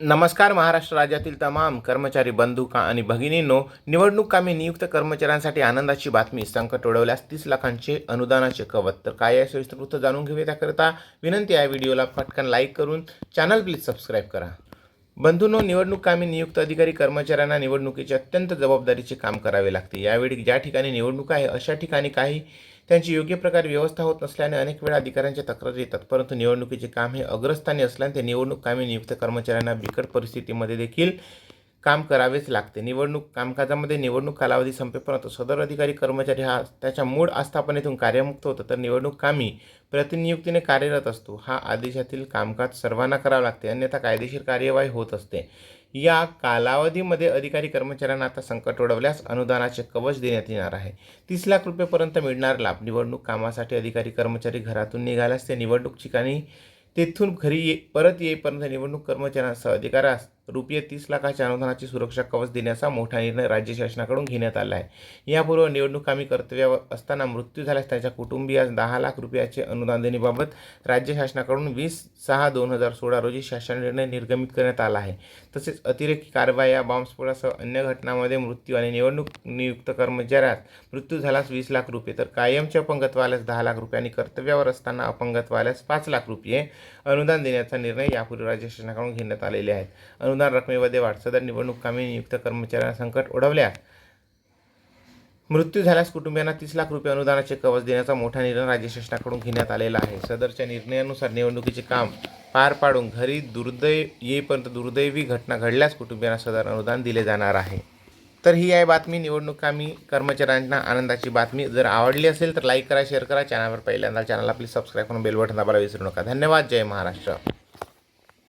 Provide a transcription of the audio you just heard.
नमस्कार महाराष्ट्र राज्यातील तमाम कर्मचारी बंधू का आणि भगिनींनो निवडणूक कामी नियुक्त कर्मचाऱ्यांसाठी आनंदाची बातमी संकट ओढवल्यास तीस लाखांचे अनुदानाचे कवच. तर काय आहे सविस्तर जाणून घेऊया त्याकरिता. विनंती आहे व्हिडिओला पटकन लाईक करून चॅनल प्लीज सबस्क्राईब करा. बंधूंनो निवडणूक कामी नियुक्त अधिकारी कर्मचाऱ्यांना निवडणुकीचे अत्यंत जबाबदारीचे काम करावे लागते. यावेळी ज्या ठिकाणी निवडणूक आहे अशा ठिकाणी काही त्यांची योग्य प्रकारे व्यवस्था होत नसल्याने अनेक वेळा अधिकाऱ्यांच्या तक्रारी येतात. परंतु निवडणुकीचे काम हे अग्रस्थानी असल्याने ते निवडणूक कामी नियुक्त कर्मचाऱ्यांना बिकट परिस्थितीमध्ये देखील काम करावेच लागते. निवडणूक कामकाजामध्ये निवडणूक कालावधी संपेपर्यंत सदर अधिकारी कर्मचारी हा त्याच्या मूळ आस्थापनेतून कार्यमुक्त होतो. तर निवडणूक कामी प्रतिनियुक्तीने कार्यरत असतो. हा आदेशातील कामकाज सर्वांना करावं लागते. अन्यथा कायदेशीर कार्यवाही होत असते. या कालावधीमध्ये अधिकारी कर्मचाऱ्यांना आता संकट ओढवल्यास अनुदानाचे कवच देण्यात येणार आहे. तीस लाख रुपयेपर्यंत मिळणार लाभ. निवडणूक कामासाठी अधिकारी कर्मचारी घरातून निघाल्यास ते निवडणूक ठिकाणी तेथून घरी ये परत येईपर्यंत निवडणूक कर्मचाऱ्यांसह अधिकाऱ्यास रुपये तीस लाखाच्या अनुदानाची सुरक्षा कवच देण्याचा मोठा निर्णय राज्य शासनाकडून घेण्यात आला आहे. यापूर्वी निवडणूक कामी कर्तव्यावर असताना मृत्यू झाल्यास त्याच्या कुटुंबियास दहा लाख रुपयाचे अनुदान देण्याबाबत राज्य शासनाकडून वीस सहा दोन हजार सोळा रोजी शासन निर्णय निर्गमित करण्यात आला आहे. तसेच अतिरेकी कारवाया बॉम्बस्फोटासह अन्य घटनांमध्ये मृत्यू आणि निवडणूक नियुक्त कर्मचाऱ्यास मृत्यू झाल्यास वीस लाख रुपये तर कायमचे अपंगत्व आल्यास दहा लाख रुपये आणि कर्तव्यावर असताना अपंगत्व आल्यास पाच लाख रुपये अनुदान देण्याचा निर्णय यापूर्वी राज्य शासनाकडून घेण्यात आलेले आहेत. अनुदान रकमेमध्ये वाढ सदर निवडणूक कामे नियुक्त कर्मचाऱ्यांना संकट ओढवल्यास मृत्यू झाल्यास कुटुंबियांना तीस लाख रुपये अनुदानाचे कवच देण्याचा मोठा निर्णय राज्य शासनाकडून घेण्यात आलेला आहे. सदरच्या निर्णयानुसार निवडणुकीचे काम पार पाडून घरी दुर्दैव येईपर्यंत दुर्दैवी घटना घडल्यास कुटुंबियांना सदर अनुदान दिले जाणार आहे. तर ही आहे बातमी. निवडणूक कामी कर्मचाऱ्यांना आनंदाची बातमी. जर आवडली असेल तर लाईक करा शेअर करा. चॅनलवर पहिल्यांदा चॅनल आपली सबस्क्राईब करून बेल बटन दाबायला विसरू नका. धन्यवाद. जय महाराष्ट्र.